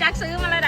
จักซื้อมาแล้ว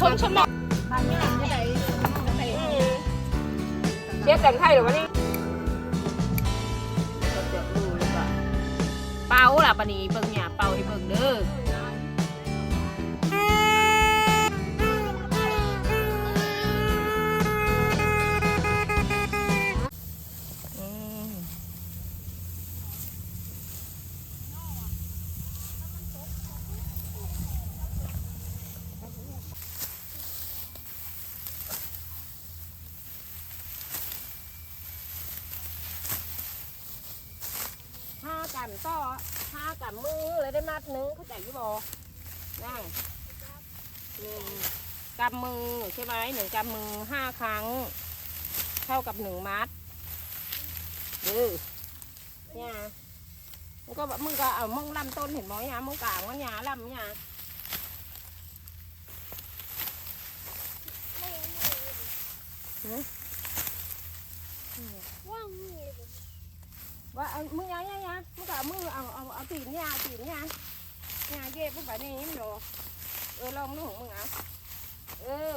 คนชะมอกเชียแต่งไทยหรือวะนี่เป่าล่ะปานีเบิ่งเนี่ยเป่าให้เบิ่งเด้ออื ได้มัดหนึงเข้าใจยี่บอนั่งหนึ่งกำมือใช่ไหมหนึ่งกำมือห้าครั้ง เท่ากับหนึ่งมัดดื้อเนี่ยมึงก็มึงก็เอามึงลำต้นเห็นไหมยามึงกลางมันยาลำยาหือว่างนี่ ว่ามึงยังยังยังมึงก็เมือเอาเอาเอาตีนเนี่ยตีนเนี่ยเนี่ยเย็บมึงไปนี่มันโดเออลองนู่งมึงเอาเออ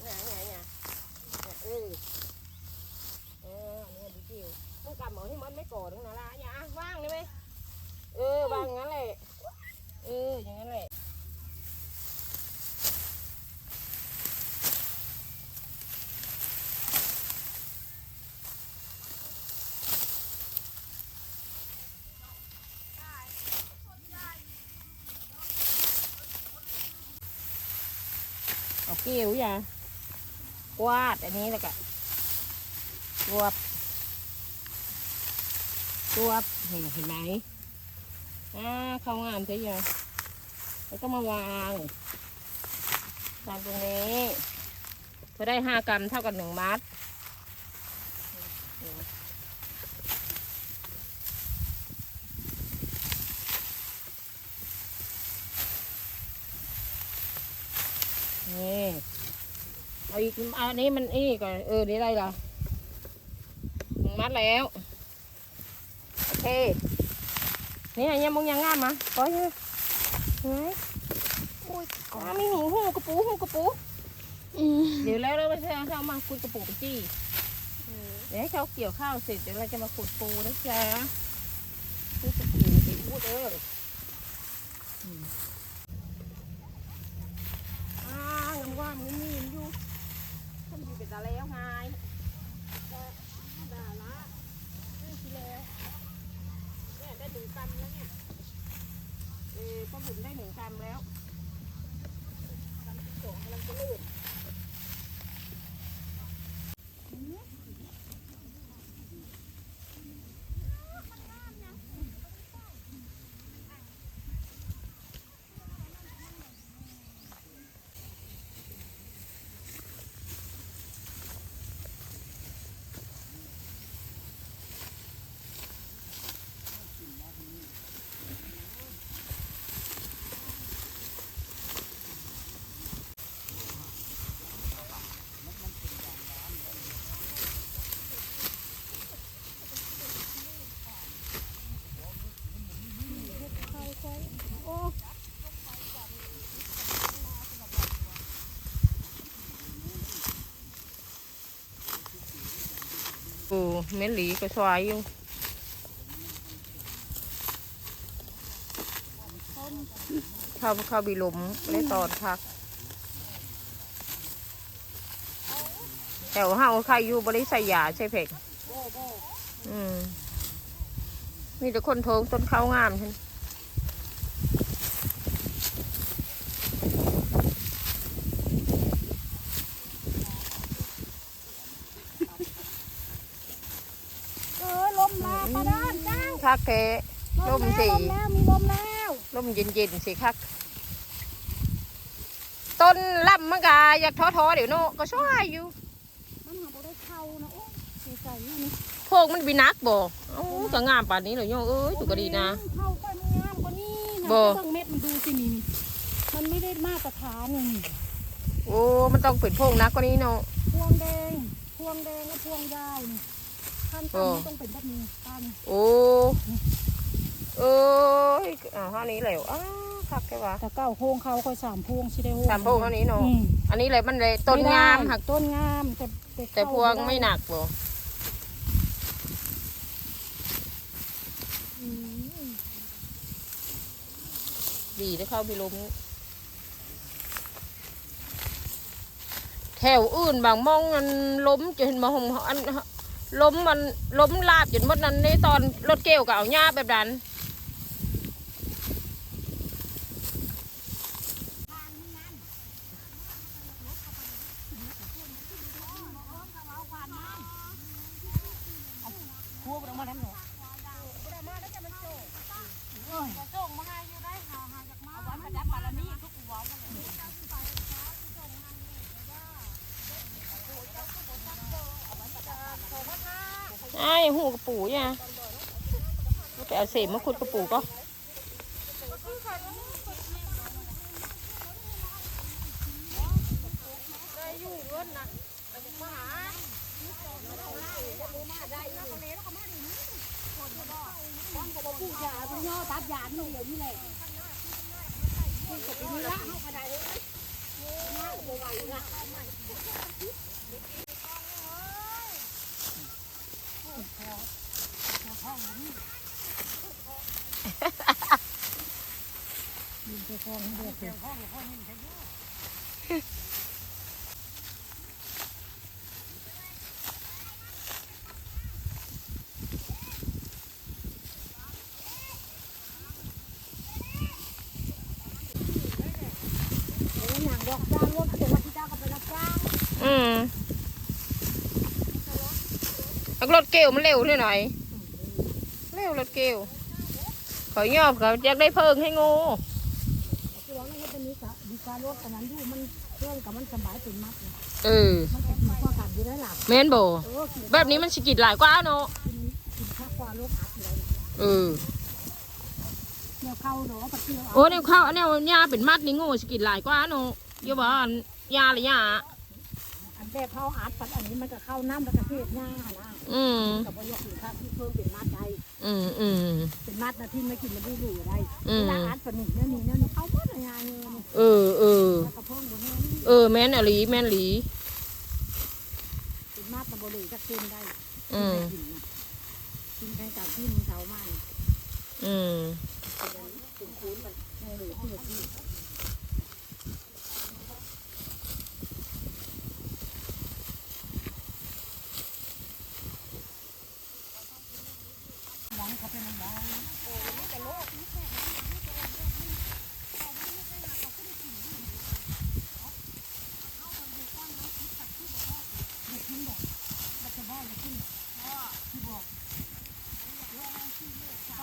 เนี่ยเนี่ยเนี่ยเออเออเนี่ยดิจิวมึงกำมอาให้มันไม่ก่อตรงนั้นละอย่าว่างเลยไหมเออว่างงั้นแหละเอออย่างนั้นแหละ ยวอย่ากวาดอันนี้แล้วก็รวบรวบเห็นเห็นไหมอ่าเข้างามใช่ยังแล้วก็มาวางวางตรงนี้จะได้ห้ากรัมเท่ากับหนึ่งมัด นี่เอาอีกเอาอันนี้มันอีกก่อนเออนี่อะไรล่ะหนึ่งมัดแล้ว โอเค นี่อันนี้มึงยังงามมะก้อยเฮ้ยเฮ้ยอุ้ยอ๋อมีหูหูกระปูหูกระปูเดี๋ยวแล้วเราไปเช้าเช้ามาคุยกระปูไปจี้เดี๋ยวให้เขาเกี่ยวข้าวเสร็จเดี๋ยวเราจะมาขุดปูนะจ๊ะคุยกระปูไปพูดเออางามว่ามันมีอยู่ทำอยู่เป็นตาแล้วไงแต่ด่าละได้ทีแล้วเนี่ยได้หนึ่งกรัมแล้วเนี่ย เออป้าบุญได้หนึ่งกรัมแล้วกรัมที่สองกำลังจะลื่นโอ้ เม็ดหลีก็สวยอยู่เข้าเข้าบีลมในตอนพักแถวห้าใครอยู่บริษัทยาใช่เพกอืมมีแต่คนโทงต้นข้าวงามฉัน คักแท้ลมสิลมแล้วมีลมแล้วลมเย็นๆสิคักต้นลำมันกาอยากท้อๆเดี๋ยวโนก็ช่วยอยู่มันหาบ่ได้เข้านะโอ้ยใส่ๆอยู่นี่พวกมันบินักบ่เอ้าก็งามป่านนี้เลยโยเอ้ยถูกก็ดีนะเข้าไปมันงามกว่านี้นะบ่เบิ่งเม็ดมันดูสินี่นี่มันไม่ได้มาตรฐานนี่นี่โอ้มันต้องเป็นพวกนักกว่านี้เนาะพวงแดงพวงแดงและพวงยาวนี่ ขั้นโอ้ตอนต้องเป็นแบบนี้ตามโอ้เอ้ยอ่าเท่านี้แล้วอ้าคักแค่ว่าแต่เก้าโพวงเขาค่อยสามพวงสิได้โฮสามพวงเท่านี้เนาะอืมอันนี้เลยมันเลยต้นงามหักต้นงามแต่แต่พวงไม่หนักบ่อืมดีได้เข้าไปล้มแถวอื่นบางมองมันล้มจนมาหงอัน ล้มมันล้มลาบจนหมดนั้นในตอนรถเกี่ยวกับเอาหญ้าแบบนั้น พวงออกมาแล้วเนาะ ไอ้หู กระปูเนี่ยไปเอาเศษมาขุดกระปูก็ปูยาเป็นย่อตัดยานี่เดี๋ยวนี้แหละปูกบนี่ละเขาได้เลยน่ไหวละ เดี๋ยวอย่างดอกจ้างรถเดี๋ยววันที่เจ้าก็ไปรับจ้าง อืม เอารถเกลมันเร็วหน่อยเร็วรถเกลขอยอบเขาอยากได้เพิ่งให้งูคือว่าไม่ให้เป็นนี้กะดีการรถกันนั้นอยู่มันเครื่องกับมันสบายเป็นมัดเลยเออมันจะกินข้าวกันอยู่ได้หลับแม่นบ่เออกินแบบนี้มันสกิดหลายกว่าเนาะกินกินข้าวกว่ารถอัดอยู่ได้เออแนวเข้าเนาะปะเที่ยวโอ้เนี่ยข้าวอันเนี้ยยาเป็นมัดนี่งูสกิดหลายกว่าเนาะเยอะบ่อันยาหรือยาอันแบบเข้าอัดปัดอันนี้มันก็เข้าน้ำแล้วก็เทศหน้านะ อืมกับว่าอยากกินข้าวที่เพิ่มเป็นมัดได้อืมอืมเป็นมัดนะที่ไม่กินมันได้หรือได้อืมเวลาอัดปัดหนึ่งเนี่ยนี่เนี่ยนี่เข้าหมดเลยงานเงินเออเออแล้วก็เพิ่มอยู่ให้เออแม่นอหลีแม่นหลีเป็นมัดตะบริจะเค็มได้อืมกินนะกินแค่กับที่มึงเช้ามากอืม เป็นคูนมันแค่เหลือที่ที่น้องเขาเป็นน้อง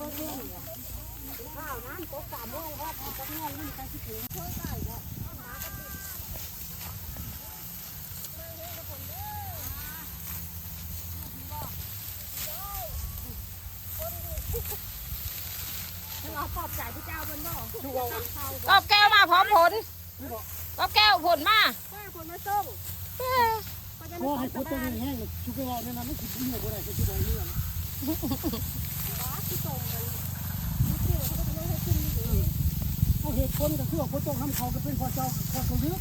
ข้าวน้ำโต๊ะสามโมงครับโต๊ะเงี้ยนี่มันใกล้สิบโมงเราปลอบใจพระเจ้าบนบ่ดูเอาเขากอบแก้วมาพร้อมผลกอบแก้วผลมาแม่คนมาส่งโอ้ให้พุทธนี่แห้งชุบไปว่าเนี่ยนะไม่คิดเหนื่อยบ่ได้ก็ชุบเอาเรื่อง เหตุผลก็คือว่าพุทธทำเขาก็เป็นพอเจ้าพอเขาเยอะ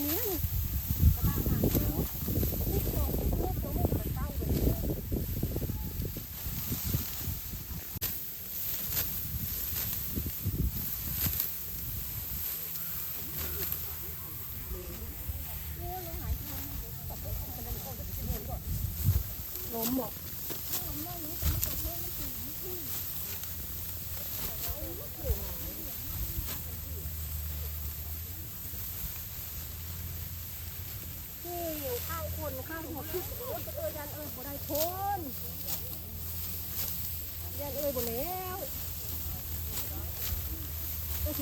เนี้นี่ล้มหมด นี่ข้าวคนข้าวหัวคิดโอ้ยเอ้ยยันเอ้ยบ่ได้คนยันเอ้ยบ่แล้วเอ้ยคิด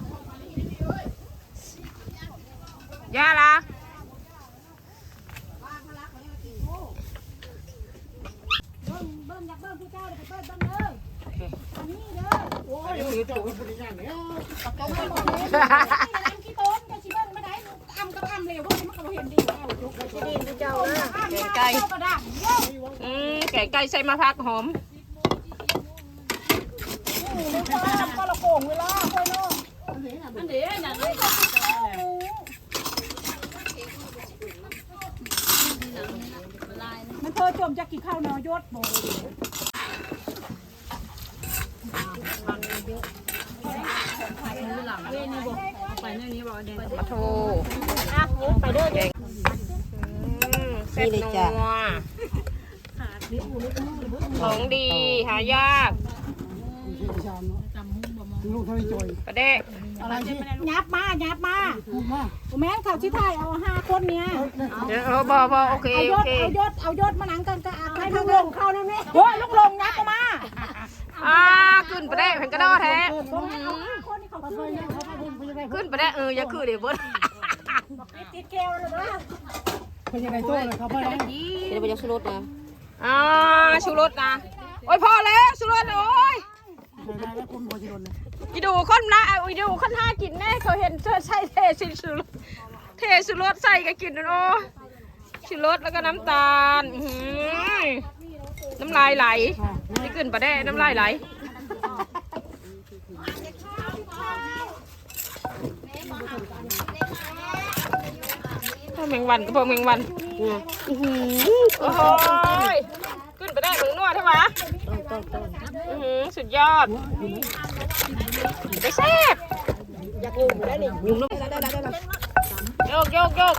ไก่เจ้ากระไก่อืมแกงไก่ใส่มะพร้าวหอมนี่นึกว่าทำก็ละโกงเวลาค่อยเนาะอันเดียนั่นเลย มันเธ อจมจะกี่ข้าวนอยศบอกไปในนี้บอกเด็กปลาทูอะไปเด้อแกงอืมแซ่บนัวของดีหายากผู้ชายเนาะ ลูกเท่านี้จอยประเดะอะไรที่ยับมายับมาพูดมาแม่เขาชิไทยเอาห้าคนเนี้ยเดี๋ยวเออบอบอโอเคเอายโอศเคเอายศเอายศมาหนังกันก็อาให้ลูกลงเข้านั่นนี่โอ้ยลูกลงยับมาอ่าขึ้นประเดะเห็นกระดอแท้ลงเอาห้าคนนี่เขาไปซื้อเนี่ยเขาไปเป็นพยาบาลขึ้นประเดะเอออย่าคือเดี๋ยวเบดติดเกลเลยนะพยาบาลโต้เลยเขาไปแล้วเดี๋ยวไปยังสุรสนะอ่าชูรสนะโอ้ยพอแล้วชูรสโอ้ย ได้แล้วคนพอจะโดนเลยอีดูคนละเอาอีดูคนห้ากินแน่เขาเห็นเธอใส่เทสิชูรสเทชูรสใส่ก็กินนะโอ้ชูรสแล้วก็น้ำตาลอื้อหือน้ำลายไหลนี่ขึ้นประเดะน้ำลายไหลพ่อแมงวันก็พ่อแมงวันโอ้โหขึ้นไปได้ถึงนวดใช่ไหมอื้อหือ สุดยอดไปแซ่บอยากงุมได้นี่งุมได้ได้ได้ได้โยกโยกโยก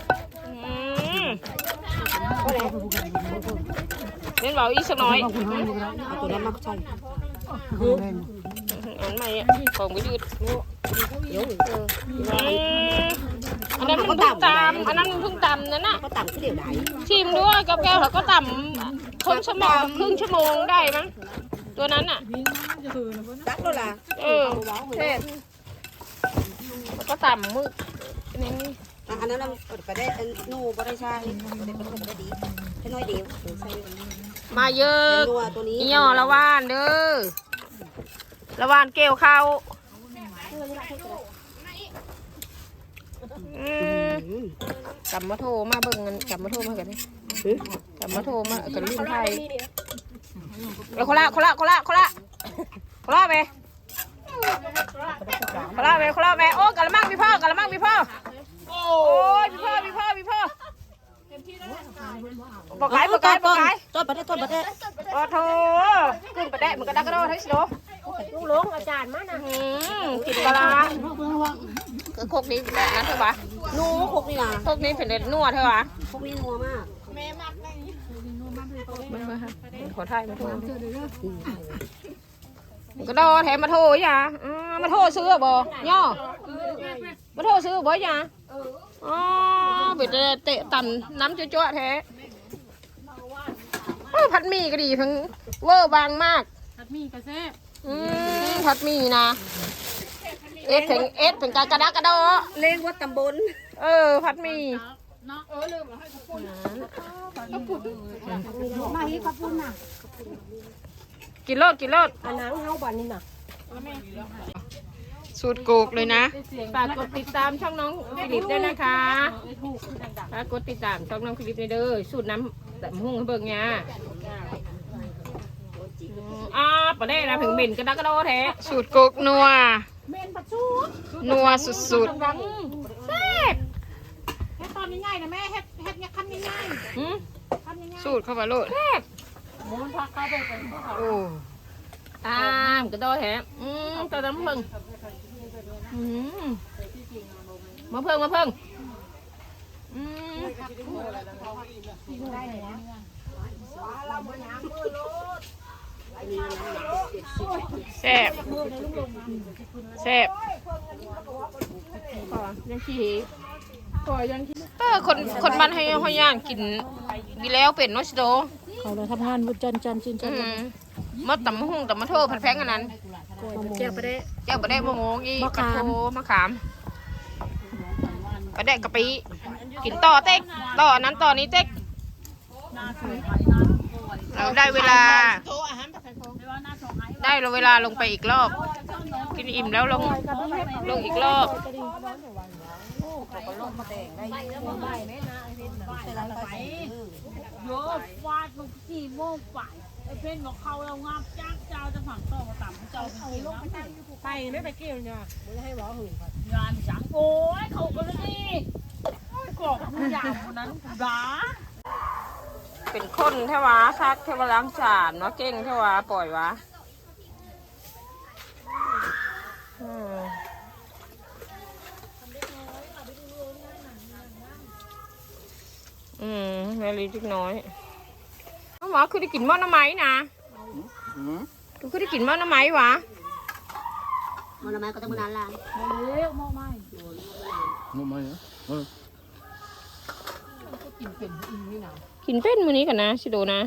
อื้อหือเล่นเบาอีกสักหน่อยคุณห้ามดูนะตัวนั้นมาใช่คือแรงอันใหม่อะของไปยืดอืมอันนั้นมันเพิ่งตำอันนั้นมันเพิ่งตำนั่นน่ะก็ต่ำเสียวไหนชิมด้วยกับแก้วเขาก็ตำครึ่งชั่วโมงครึ่งชั่วโมงได้มั้ง ตัวนั้นอะตักด้วยล่ะเออเทศแล้วก็ตำมึกนี่นี่อันนั้นไปได้นูบ่ได้ใช่บ่ได้บ่ได้ดีแค่น้อยเดียวใส่มาเยอะนัวตัวนี้อีย่อละว่านเด้อละว่านเกลียวเข้าอืมกลับมาโทรมาเบิ่งเงินกลับมาโทรมากันดิกลับมาโทรมากันลิ้นไทย เดี๋ยวคนละคนละคนละคนละคนละไปคนละไปคนละไปโอ้กะละมังพี่พ่อกะละมังพี่พ่อโอ้ยพี่พ่อพี่พ่อพี่พ่อปอกไก่ปอกไก่ปอกไก่ต้นประเทศต้นประเทศโอ้โถขึ้นไปได้เหมือนกันดักกระโดดให้สิโดลุงลงอาจารย์มานะอืมกินปลาร้าคือโคกนี้แบบนั้นเถอะวะนูคกนี่นะโคกนี้เป็นเด็ดนัวเถอะวะคกนี้นัวมากไม่ไม่ ค่ะขอถ่ายมาโทรกระโดดแถมมาโทรอย่าอ่ามาโทรซื้อบ่ย่อมาโทรซื้อบ่อย่าอ๋อเบ็ดเตะต่ำน้ำจั่วๆแท้โอ้ผัดหมี่ก็ดีทั้งเวอร์บางมาก ผัดหมี่กระแซ่บอืมผัดหมี่นะ เอ็ดถึงเอ็ดถึงกากระดากระโดดเล่งวัดตำบล เออ ผัดหมี่ เนาะ เออลืมให้ขอบคุณมาฮีขอบคุณน่ะกินรสกินรสอันนั้นเฮาบันนี่น่ะสูตรโกกเลยนะ ฝากกดติดตามช่องน้องฟิลิปด้วยนะคะฝากกดติดตามช่องน้องฟิลิปด้วยเด้อสูตรน้ำแต่หุ่งให้เบิ่งเนี่ยอ่าปะได้นะถึงบินกระดักกระโดดแท้สูตรโกกนัวเมนปัดชูดนัวสุดแซ่บเฮ็ดต อนง่ายๆนะแม่เฮ็ดเฮ็ดเนี่ยคำง่ายๆหืมๆคำง่ายสูตรเข้าไปโลดๆหมูมันพักเข้าไปเป็นพวกเขาโอ้ตามกระโดดแท้อืมตัวน้ำผึ้งอืมมาเพิ่งมาเพิ่งอืมได้เลยนะแซ่บแซ่บพอยังขี้พอยังขี้ เออคนคนบ้านให้ห้อยย่างกินดีแล้วเป็นเนาะสิโดเขาเลยทำงานบุญจันจันจินจัอืนมมดตำมะฮุ่งตำมะโทผัดแพงอันนั้นเจียวไปได้แก้วบะได้บะโงงอีมะกระขามโทมะขามบะได้กะปิกินต่อเต็กต่ออันนั้นต่อนี้เต็กเราได้เวลา ได้เวลาลงไปอีกรอบ กินอิ่มแล้วลงลงอีกรอบ โยฟาดลูกสี่โมงไปไอ้เพ่นบอกเขาเรางับจ้างเจ้าจะฝังต่อมาต่ำเจ้าเอาลงไปนั่งอยู่ไปไม่ไปเกี่ยวเนี่ยบ่ได้ให้บ่หึงครับงานจังโอ้ยเขาก็เลยนี่โอ้ยกรอกทุกอย่างคนนั้นด่าเป็นคนเทวาซักเทวาล้างจานเนาะเก่งเทวาปล่อยวะอืม อืมแม่ลีจิกน้อยน้องหมอคือได้กินหม้อน้ำไหม้นะคือคือได้กินหม้อน้ำไหม้วะมันมาก็ต้องมานานละเร็วมองไม่งมไหมเออกินเป็นมื้อนี้กันนะชิโดนะ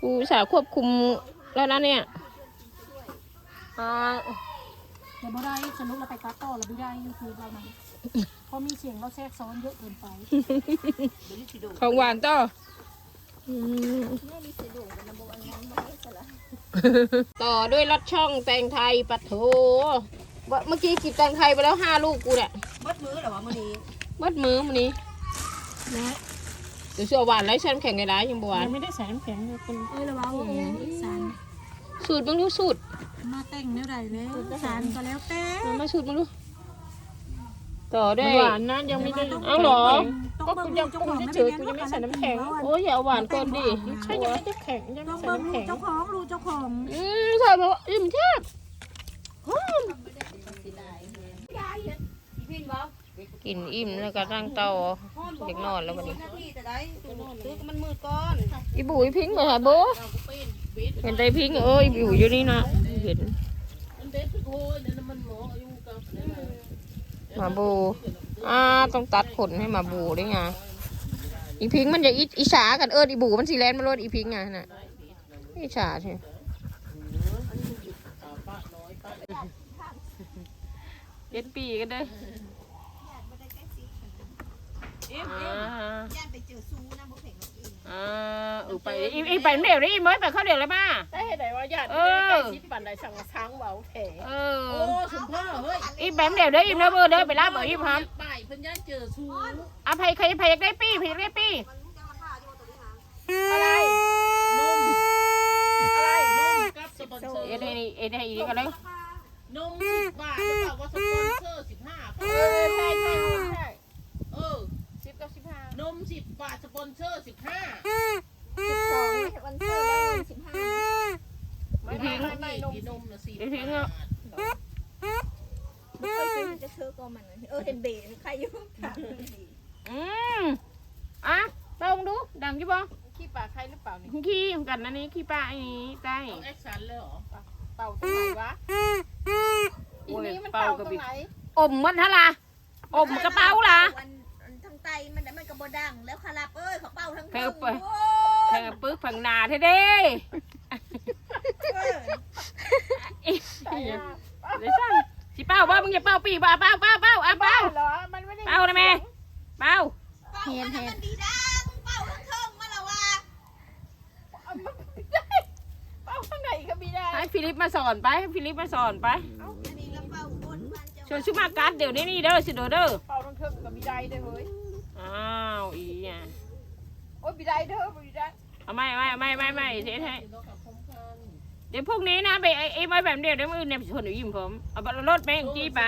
กูอุตสาห์ควบคุมแล้วนะเนี่ยอ่าแต่บ่ได้สนุกเราไปตัดต่อเราไม่ได้ยูทูบเรานะ เพราะมีเสียงเราแทรกซ้อนเยอะเกินไปของหวานต่ออืมต่อด้วยรสช่องแตงไทยปัดโถว่าเมื่อกี้กินแตงไทยไปแล้วห้าลูกกูเนี่ยมัดมือเหรอวะมื้อนี้มัดมือมันนี้นะเดี๋ยวเชื่อหวานไรฉันแข็งไงได้ยังบหวานยังไม่ได้ใส่น้ำแข็งเลยคนเอ้ยระวังสารสูตรมึงดูสูตรมาแต่งเนื้อใดแล้วสารก็แล้วแต่มามาสูตรมึงดู ต่อด้วย หวานนะยังไม่ได้เอาเหรอ ก็กูยังปรุงเฉยๆกูยังไม่ใส่น้ำแข็ง โอ้ยอย่าเอาหวานก่อนดิใช่ยังไม่ได้แข็งยังไม่ใส่น้ำแข็ง เจ้าของรู้เจ้าของอืมใส่เพราะว่าอิ่มแทบกินอิ่มแล้วก็ตั้งเตาเด็กนอนแล้ววันนี้ที่จะได้ซื้อมันมืดก่อนอีบุ๋ยพิงค์ไปหาโบเห็นใจพิงค์เอ้ยอีบุ๋ยอยู่นี่นะเห็นหมาบูอ่าต้องตัดขนให้หมาบูด้วยไงอีพิงค์มันจะอิอิจฉากันเอออีบูมันสีแลนมาโลดอีพิงค์ไงน่ะอิจฉาใช่เจ็ดปีกันเด้อ อ่าย่านไปเจอซูนะบ่เพ่งอีกอ่าเออไปอีอีไปเดี๋ยวนี้อีเมยไปเข้าเดี๋ยวเลยมาได้เห็นไหมว่าญาติเออใกล้ชิดปันใดสั่งช้างเบาแผลเอโอ้อ สุดพ่อเฮ้ยอีแบมเดี๋ยวเด้ออีเด้อเบอร์เด้อไปรับเบอร์อีพร้อมไปเพิ่นย่านเจอชูอะใครใครใครอยากได้ปี้ใครอยากได้ปี้อะไรนมอะไรนมกับสปอนเซอร์เอ็ดให้นี่เอ็ดให้อีกกันเลยนมสิบบาทหรือเปล่าว่าสปอนเซอร์สิบห้าเออใช่ใช่ใช่เออสิบ กับสิบห้านมสิบบาทสปอนเซอร์สิบห้าอีพิงไม่ไม่นมนมนะสี่อีพิงอะไม่เคยซื้อจะเชื่อก็มันเออเห็นเบรใครอยู่ค่ะอืมอะลองดูดังยี่บ่ขี้ปลาใครหรือเปล่านี่ขี้กันนะนี่ขี้ปลาอันนี้ใต้ต้องแอคชั่นเลยเหรอเป่าตรงไหนวะอีนี้มันเป่าตรงไหนอมมันฮะล่ะอมกระเป๋าล่ะทั้งไตมันมันก็ บ่ดังแล้วคารับเอ้ยเขาเป่าทั้งเธอเปิดเธอปึ๊กฝั่งหนาเท่เด้เดี๋ยวสั่งสิเป้าบ่มึงอย่าเป้าปีบ่เป้าเป้าเป้าอะเป้า เหรอ มันไม่ได้เป้านะแม่เป้าเป่าเห็นเห็นดีดังเป่าทั้งเทิงมาแล้วว่าเอามันไม่ได้เป้าข้างในก็ไม่ได้ให้ฟิลิปมาสอนไปให้ฟิลิปมาสอนไปอันนี้เราเป่าบนบ้านเจ้าชวนชุมากัดเดี๋ยวนี้นี่เด้อสิเด้อเด้อเป่าทั้งเทิงกับบีได้เด้อเฮ้ย อ้าวอีอะโอ้ยบีได้เด้อบีได้เอาไม่ไม่ไม่ไม่ไม่เทสให้เดี๋ยวพวกนี้นะไปไอ้ไอ้ไว้แบบเดียวเดี๋ยวมือเนี่ยชนหนูยิ้มผมเอารถแม่งจี้ไป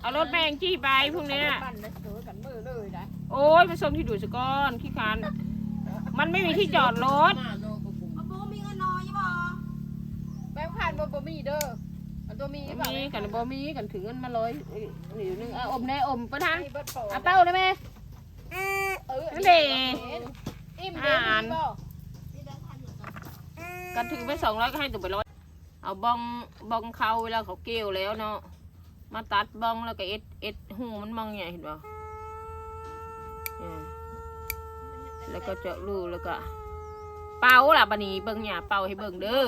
เอารถแม่งจี้ไปพวกเนี้ยปั่นนะเจอกันมือเลยนะโอ้ยมาส่งที่ดูดสก้อนขี้คานมันไม่มีที่จอดรถมาโบมีเงินน้อยบ่แบงค์พันบ่บ่มีเด้ออัน ตัวมีเปล่ามีกันบ่มีกันถึงเงินมาเลยหนิวนึงเอาอมได้อมประทานให้เบิดโปเอาเป้าได้ไหมเออนั่นเด้อิ่มเด้อมีบ่กันถึงไปสองร้อยก็ให้ตัวไปร้อยเอาบ้องบ้องเขาเวลาเขาเกี่ยวแล้วเนาะมาตัดบ้องแล้วก็เอ็ดเอ็ดหูมันมองไงเห็นป่ะเนี่ยแล้วก็เจาะรูแล้วก็ เป่าล่ะบันนี้เบิ่งหยาเป่าให้เบิ่งเด้อ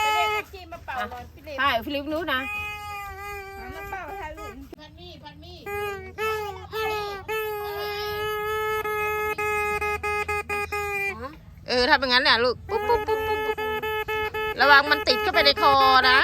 ไปเรียกแท็กซี่มา เป่าหน่อยพี่เล็กใช่ฟิลิปรู้นะมาเป่าให้ลูกเออถ้าเป็นงั้นแหละลูกปุ๊บปุ๊บปุ๊บปุ๊บปุ๊บระวังมันติดเข้าไปในคอนะ